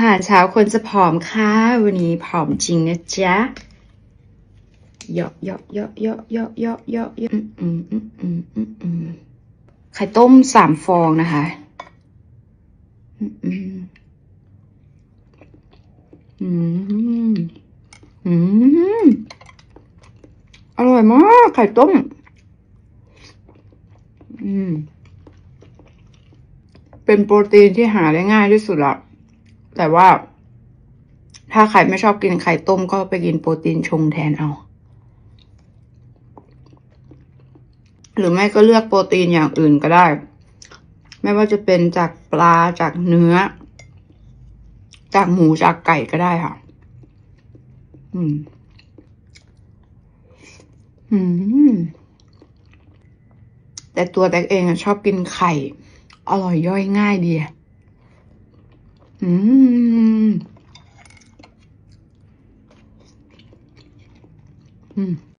อาหารเช้าคนจะผอมค่ะวันนี้ผอมจริงนะจ๊ะเยาะเยาะเยาะเยาะเยาะเยาะเยาะอืมอืมอืมอืมอืมไข่ต้มสามฟองนะคะอืมอืมอืมอร่อยมากไข่ต้ม อืม เป็นโปรตีนที่หาได้ง่ายที่สุดละ แต่ว่า ถ้าใครไม่ชอบกินไข่ต้มก็ไปกินโปรตีนชงแทนเอา หรือไม่ก็เลือกโปรตีนอย่างอื่นก็ได้ ไม่ว่าจะเป็นจากปลาจากเนื้อ จากหมูจากไก่ก็ได้ค่ะ อืม อืมแต่ตัวแตกเองชอบกินไข่ อร่อยย่อยง่ายดี 嗯。嗯。